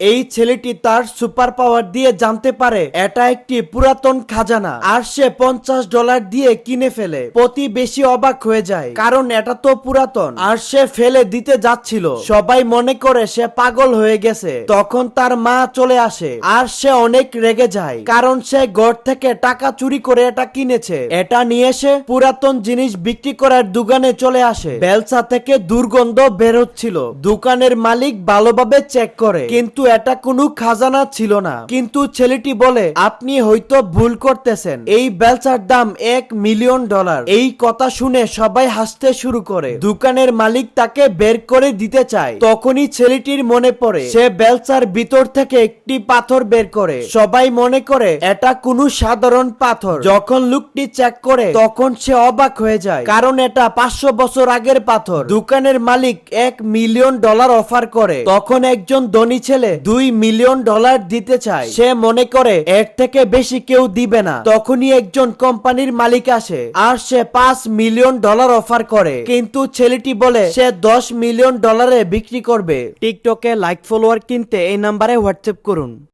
এই ছেলেটি তার সুপার পাওয়ার দিয়ে জানতে পারে, এটা একটি পুরাতন খাজানা। আর সে পঞ্চাশ ডলার দিয়ে কিনে ফেলে। প্রতিবেশী অবাক হয়ে যায়, কারণ এটা তো পুরাতন। আর সে ফেলে দিতে যাচ্ছিল। সবাই মনে করে সে পাগল হয়ে গেছে। তখন তার মা চলে আসে, আর সে অনেক রেগে যায়, কারণ সে ঘর থেকে টাকা চুরি করে এটা কিনেছে। এটা নিয়ে সে পুরাতন জিনিস বিক্রি করার দোকানে চলে আসে। বেলসা থেকে দুর্গন্ধ বের হচ্ছিল। দোকানের মালিক ভালোভাবে চেক করে, কিন্তু এটা কোনো খাজানা ছিল না। কিন্তু ছেলেটি বলে, আপনি হয়তো ভুল করতেছেন। এই বেলসার দাম এক মিলিয়ন ডলার। এই কথা শুনে সবাই হাসতে শুরু করে। দোকানের মালিক তাকে বের করে দিতে চায়। তখনই ছেলেটির মনে পড়ে, সে বেলসার ভিতর থেকে একটি পাথর বের করে। সবাই মনে করে, এটা কোনো সাধারণ পাথর। যখন লোকটি চেক করে, তখন সে অবাক হয়ে যায়, কারণ এটা পাঁচশো বছর আগের পাথর। দোকানের মালিক এক মিলিয়ন ডলার অফার করে। তখন একজন ধনী ছেলে দুই মিলিয়ন ডলার দিতে চায়। সে মনে করে, এর থেকে বেশি কেউ দিবে না। তখনই একজন কোম্পানির মালিক আসে, আর সে পাঁচ মিলিয়ন ডলার অফার করে। কিন্তু ছেলেটি বলে, সে দশ মিলিয়ন ডলারে বিক্রি করবে। টিকটকে লাইক ফলোয়ার কিনতে এই নাম্বারে হোয়াটসঅ্যাপ করুন।